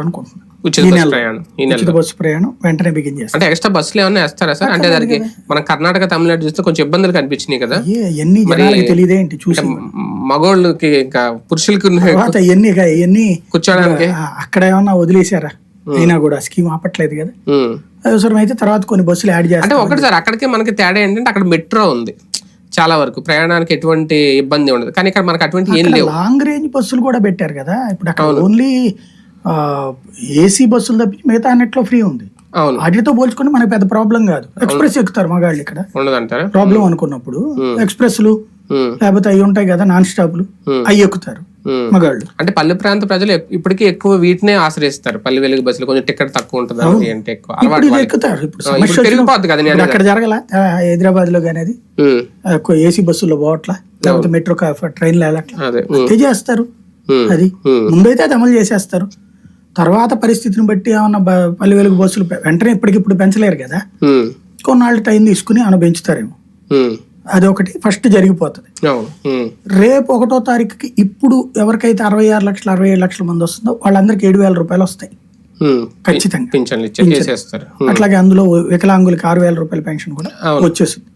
చేస్తారనుకుంటున్నాను. ఉచిత బస్సు. ప్రయాణం ఈ నెల ఉచిత బస్సు ప్రయాణం వెంటనే బిగిన్ చేస్తారు. అంటే ఎక్స్ట్రా బస్సులు ఏమన్నా వేస్తారా సార్? అంటే దానికి మన కర్ణాటక తమిళనాడు చూస్తే కొంచెం ఇబ్బందులు కనిపించినాయి కదా. ఎన్ని జనాలకి తెలియదేంటి? చూసి. మగోళ్ళకి ఇంకా పురుషులకి తర్వాత ఎన్ని ఎన్ని కూర్చోడానికి? అక్కడ ఏమన్నా వదిలేశారా? అయినా కూడా స్కీమ్ ఆపట్లేదు కదా. అవసరం అయితే తర్వాత కొన్ని బస్సులు యాడ్ అంటే చేస్తారు ఒకటి సార్ అక్కడికి మనకి తేడా ఏంటంటే అక్కడ మెట్రో ఉంది. చాలా వరకు ప్రయాణానికి ఎటువంటి ఇబ్బంది ఉండదు. కానీ ఇక్కడ మనకి అటువంటి ఏం లేవు. లాంగ్ రేంజ్ బస్సులు కూడా పెట్టారు కదా. ఇప్పుడు అక్కడ ఓన్లీ ఏసీ బస్సులు తప్పి మిగతా అన్నిట్లో ఫ్రీ ఉంది. అవును. వాటితో పోల్చుకుంటే మనకి పెద్ద ప్రాబ్లం కాదు. ఎక్స్ప్రెస్ ఎక్కుతారు మగాళ్ళు ఇక్కడ. ప్రాబ్లం అనుకున్నప్పుడు ఎక్స్ప్రెస్లు. లేకపోతే అవి ఉంటాయి కదా నాన్ స్టాప్లు. అవి ఎక్కుతారు. మగాళ్ళు అంటే పల్లె ప్రాంత ప్రజలు ఇప్పటికీ ఎక్కువ వీటినే ఆశ్రయిస్తారు. పల్లి వెలుగు బస్సులు కొంచెం టికెట్ తక్కువ ఉంటుంది అంటే ఎక్కువ. ఎక్కుతారు. ఇప్పుడు పెరిగిపోద్ది కదా అక్కడ జరగల? హైదరాబాద్లో కానీ ఉమ్. ఏసీ బస్సుల్లో పోవట్లా? లేకపోతే మెట్రో ట్రైన్లు వెళ్ళట్లా? అదే. ఉమ్. అంతే చేస్తారు. అది. ముందైతే అది అమలు చేసేస్తారు. తర్వాత పరిస్థితిని బట్టి ఏమన్నా పల్లె వెలుగు బస్సులు వెంటనే ఇప్పటికిప్పుడు పెంచలేరు కదా. కొన్నాళ్ళు టైం తీసుకుని ఏమైనా పెంచుతారేమో ఉమ్. అది ఒకటి ఫస్ట్ జరిగిపోతుంది. రేపు ఒకటో తారీఖుకి ఇప్పుడు ఎవరికైతే అరవై ఆరు లక్షలు అరవై ఏడు లక్షల మంది వస్తుందో వాళ్ళందరికీ ఏడు వేల రూపాయలు వస్తాయి. ఖచ్చితంగా. అట్లాగే అందులో వికలాంగులకి ఆరు వేల రూపాయల పెన్షన్ కూడా అవును. వచ్చేస్తుంది